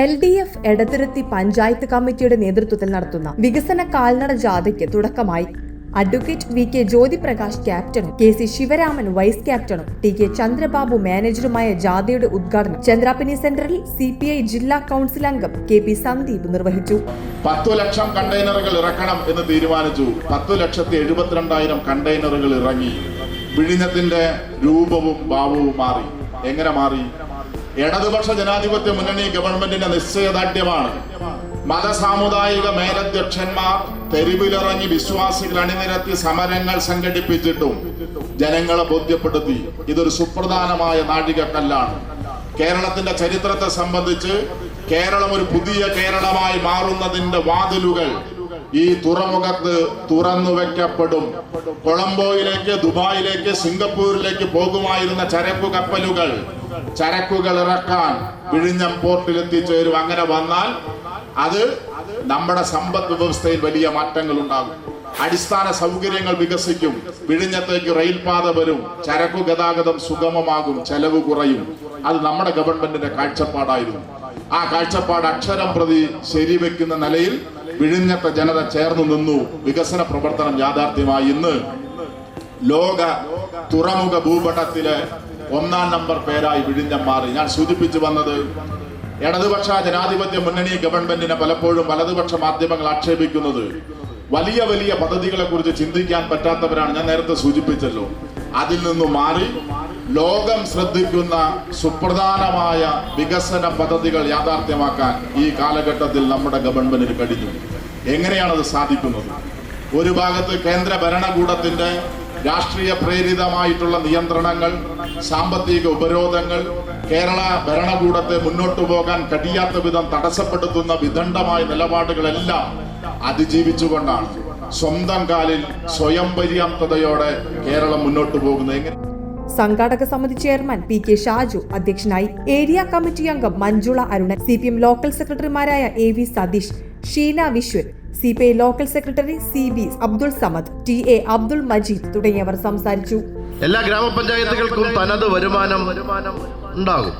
L D F Edathiruthy panchayat കമ്മിറ്റിയുടെ നേതൃത്വത്തിൽ നടത്തുന്ന വികസന കാൽനട ജാഥയ്ക്ക് തുടക്കമായി. അഡ്വക്കേറ്റ് വി കെ ജ്യോതിപ്രകാശ് ക്യാപ്റ്റനും കെ സി ശിവരാമൻ വൈസ് ക്യാപ്റ്റനും ടി കെ ചന്ദ്രബാബു മാനേജറുമായ ജാഥയുടെ ഉദ്ഘാടനം ചന്ദ്രാപിനി സെന്ററിൽ സി പി ഐ ജില്ലാ കൌൺസിൽ അംഗം കെ പി സന്ദീപ് നിർവഹിച്ചു. പത്തു ലക്ഷം കണ്ടെയ്നറുകൾ ഇറക്കണം എന്ന് തീരുമാനിച്ചു. പത്തു ലക്ഷത്തി എഴുപത്തിരണ്ടായിരം കണ്ടെയ്നറുകൾ ഇറങ്ങി. വിഴിഞ്ഞത്തിന്റെ രൂപവും ഭാവവും മാറി. എങ്ങനെ മാറി? ഇടതുപക്ഷ ജനാധിപത്യ മുന്നണി ഗവൺമെന്റിന്റെ നിശ്ചയദാർഢ്യമാണ്. മതസാമുദായിക മേലധ്യക്ഷന്മാർ തെരുവിലിറങ്ങി വിശ്വാസികൾ അണിനിരത്തി സമരങ്ങൾ സംഘടിപ്പിച്ചിട്ടും ജനങ്ങളെ ബോധ്യപ്പെടുത്തി. ഇതൊരു സുപ്രധാനമായ നാഴികക്കല്ലാണ് കേരളത്തിന്റെ ചരിത്രത്തെ സംബന്ധിച്ച് കേരളം ഒരു പുതിയ കേരളമായി മാറുന്നതിന്റെ വാതിലുകൾ ഈ തുറമുഖത്ത് തുറന്നു വെക്കപ്പെടും. കൊളംബോയിലേക്ക് ദുബായിലേക്ക് സിംഗപ്പൂരിലേക്ക് പോകുമായിരുന്ന ചരക്കു കപ്പലുകൾ ചരക്കുകൾ ഇറക്കാൻ വിഴിഞ്ഞം പോർട്ടിൽ എത്തിച്ചേരും അങ്ങനെ വന്നാൽ അത് നമ്മുടെ സമ്പദ് വ്യവസ്ഥയിൽ വലിയ മാറ്റങ്ങൾ ഉണ്ടാകും അടിസ്ഥാന സൗകര്യങ്ങൾ വികസിക്കും. വിഴിഞ്ഞത്തേക്ക് റെയിൽപാത വരും. ചരക്കു ഗതാഗതം സുഗമമാകും. ചെലവ് കുറയും. അത് നമ്മുടെ ഗവൺമെന്റിന്റെ കാഴ്ചപ്പാടായിരുന്നു. ആ കാഴ്ചപ്പാട് അക്ഷരം പ്രതി ശരിവെക്കുന്ന നിലയിൽ വിഴിഞ്ഞത്തെ ജനത ചേർന്ന് നിന്നു. വികസന പ്രവർത്തനം യാഥാർത്ഥ്യമായി ഇന്ന് ലോക തുറമുഖ ഭൂപടത്തിലെ ഒന്നാം നമ്പർ പേരായി വിഴിഞ്ഞം മാറി. ഞാൻ സൂചിപ്പിച്ചു വന്നത് ഇടതുപക്ഷ ജനാധിപത്യ മുന്നണി ഗവൺമെന്റിനെ പലപ്പോഴും വലതുപക്ഷ മാധ്യമങ്ങൾ ആക്ഷേപിക്കുന്നത് വലിയ വലിയ പദ്ധതികളെ കുറിച്ച് ചിന്തിക്കാൻ പറ്റാത്തവരാണ്. ഞാൻ നേരത്തെ സൂചിപ്പിച്ചല്ലോ. അതിൽ നിന്നും മാറി ലോകം ശ്രദ്ധിക്കുന്ന സുപ്രധാനമായ വികസന പദ്ധതികൾ യാഥാർത്ഥ്യമാക്കാൻ ഈ കാലഘട്ടത്തിൽ നമ്മുടെ ഗവൺമെന്റിന് കഴിഞ്ഞു. എങ്ങനെയാണത് സാധിക്കുന്നത്? ഒരു ഭാഗത്ത് കേന്ദ്ര ഭരണകൂടത്തിന്റെ രാഷ്ട്രീയ പ്രേരിതമായിട്ടുള്ള നിയന്ത്രണങ്ങൾ സാമ്പത്തിക ഉപരോധങ്ങൾ കേരള ഭരണകൂടത്തെ മുന്നോട്ടു പോകാൻ കഴിയാത്ത വിധം തടസ്സപ്പെടുത്തുന്ന വിദണ്ഡമായ നിലപാടുകളെല്ലാം അതിജീവിച്ചുകൊണ്ടാണ് സ്വന്തം കാലിൽ സ്വയം പര്യാപ്തതയോടെ കേരളം മുന്നോട്ടു പോകുന്നത്. എങ്ങനെ സംഘാടക സമിതി ചെയർമാൻ പി കെ ഷാജു അധ്യക്ഷനായി ഏരിയ കമ്മിറ്റി അംഗം മഞ്ജുള അരുണൻ സി ലോക്കൽ സെക്രട്ടറിമാരായ A V Satheesh Sheena Viswan C P I local secretary C B Abdul Samad T A Abdul Majeed തുടങ്ങിയവർ സംസാരിച്ചു. എല്ലാ ഗ്രാമപഞ്ചായത്തുകൾക്കും തനത് വരുമാനം ഉണ്ടാകും.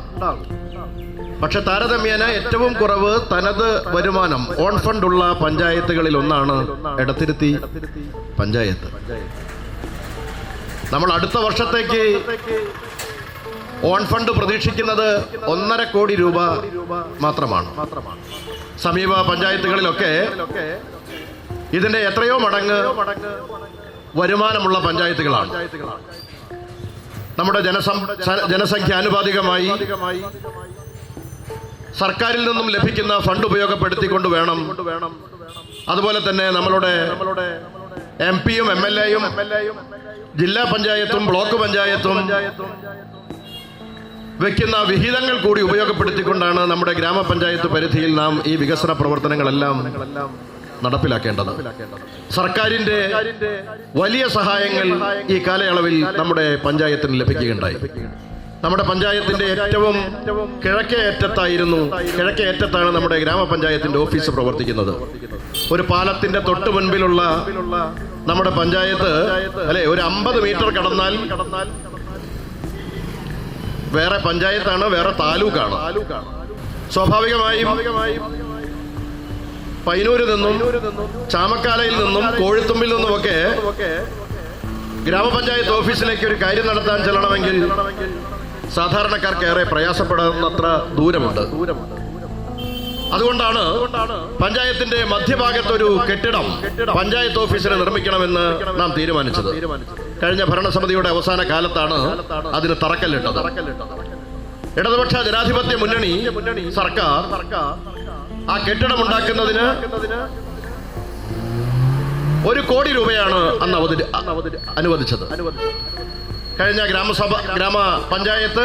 പക്ഷെ താരതമ്യേന ഏറ്റവും കുറവ് തനത് വരുമാനം ഓൺ ഫണ്ട് ഉള്ള പഞ്ചായത്തുകളിൽ ഒന്നാണ് എടത്തിരുത്തി പഞ്ചായത്ത്. നമ്മൾ അടുത്ത വർഷത്തേക്ക് ഓൺ ഫണ്ട് പ്രതീക്ഷിക്കുന്നത് ഒന്നര കോടി രൂപ മാത്രമാണ്. സമീപ പഞ്ചായത്തുകളിലൊക്കെ ഇതിന്റെ എത്രയോ മടങ്ങ് വരുമാനമുള്ള പഞ്ചായത്തുകളാണ്. നമ്മുടെ ജനസം ജനസംഖ്യ ആനുപാതികമായി സർക്കാരിൽ നിന്നും ലഭിക്കുന്ന ഫണ്ട് ഉപയോഗപ്പെടുത്തിക്കൊണ്ട് വേണം. അതുപോലെ തന്നെ നമ്മളുടെ എം പിയും എം എൽ എയും ജില്ലാ പഞ്ചായത്തും ബ്ലോക്ക് പഞ്ചായത്തും വെക്കുന്ന വിഹിതങ്ങൾ കൂടി ഉപയോഗപ്പെടുത്തിക്കൊണ്ടാണ് നമ്മുടെ ഗ്രാമപഞ്ചായത്ത് പരിധിയിൽ നാം ഈ വികസന പ്രവർത്തനങ്ങളെല്ലാം നടപ്പിലാക്കേണ്ടത്. സർക്കാരിന്റെ വലിയ സഹായങ്ങൾ ഈ കാലയളവിൽ നമ്മുടെ പഞ്ചായത്തിന് ലഭിക്കുകയുണ്ടായി. നമ്മുടെ പഞ്ചായത്തിന്റെ ഏറ്റവും കിഴക്കേ അറ്റത്തായിരുന്നു കിഴക്കേ അറ്റത്താണ് നമ്മുടെ ഗ്രാമപഞ്ചായത്തിന്റെ ഓഫീസ് പ്രവർത്തിക്കുന്നത്. ഒരു പാലത്തിന്റെ തൊട്ട് മുൻപിലുള്ള നമ്മുടെ പഞ്ചായത്ത് അല്ലെ ഒരു അമ്പത് മീറ്റർ കടന്നാൽ വേറെ പഞ്ചായത്താണ് വേറെ താലൂക്കാണ്. സ്വാഭാവികമായും പൈനൂരിൽ നിന്നും ചാമക്കാലയിൽ നിന്നും കോഴിത്തുമ്പിൽ നിന്നുമൊക്കെ ഗ്രാമപഞ്ചായത്ത് ഓഫീസിലേക്ക് ഒരു കാര്യം നടത്താൻ ചെല്ലണമെങ്കിൽ സാധാരണക്കാർക്ക് ഏറെ പ്രയാസപ്പെടുന്നത്ര ദൂരമുണ്ട്. അതുകൊണ്ടാണ് പഞ്ചായത്തിന്റെ മധ്യഭാഗത്തൊരു കെട്ടിടം പഞ്ചായത്ത് ഓഫീസിന് നിർമ്മിക്കണമെന്ന് നാം തീരുമാനിച്ചത്. കഴിഞ്ഞ ഭരണസമിതിയുടെ അവസാന കാലത്താണ് അതിന് തറക്കല്ലിട്ടത്. ഇടതുപക്ഷ ജനാധിപത്യ മുന്നണി സർക്കാർ ആ കെട്ടിടം ഉണ്ടാക്കുന്നതിന് ഒരു കോടി രൂപയാണ് അന്ന് അവതരി അനുവദിച്ചത്. കഴിഞ്ഞ ഗ്രാമസഭ ഗ്രാമ പഞ്ചായത്ത്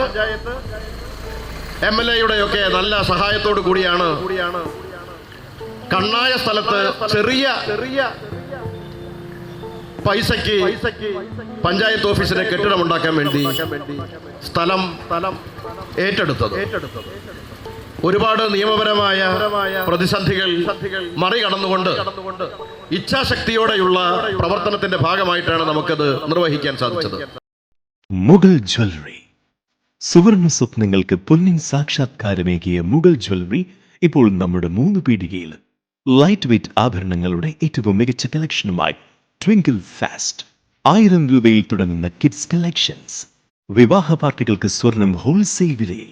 എം എൽ എയുടെ ഒക്കെ നല്ല സഹായത്തോടു കൂടിയാണ് കണ്ണായ സ്ഥലത്ത് ചെറിയ ചെറിയ പൈസക്ക് പഞ്ചായത്ത് ഓഫീസിന് കെട്ടിടം ഉണ്ടാക്കാൻ വേണ്ടി സ്ഥലം സ്ഥലം ഏറ്റെടുത്തത്. ഒരുപാട് നിയമപരമായ പ്രതിസന്ധികൾ മറികടന്നുകൊണ്ട് ഇച്ഛാശക്തിയോടെയുള്ള പ്രവർത്തനത്തിന്റെ ഭാഗമായിട്ടാണ് നമുക്കത് നിർവഹിക്കാൻ സാധിച്ചത്. മുഗൾ ജ്വല്ലറി. സുവർണ സ്വപ്നങ്ങൾക്ക് പൊന്നിൻ സാക്ഷാത്കാരമേകിയ മുഗൾ ജ്വല്ലറി ഇപ്പോൾ നമ്മുടെ മൂന്ന് പീടികയിൽ ലൈറ്റ് വെയ്റ്റ് ആഭരണങ്ങളുടെ ഏറ്റവും മികച്ച കളക്ഷനുമായി ട്വിങ്കിൾ ഫാസ്റ്റ് ആയിരം രൂപയിൽ തുടങ്ങുന്ന കിഡ്സ് കളക്ഷൻസ് വിവാഹ പാർട്ടികൾക്ക് സ്വർണം ഹോൾസെയിൽ വിലയിൽ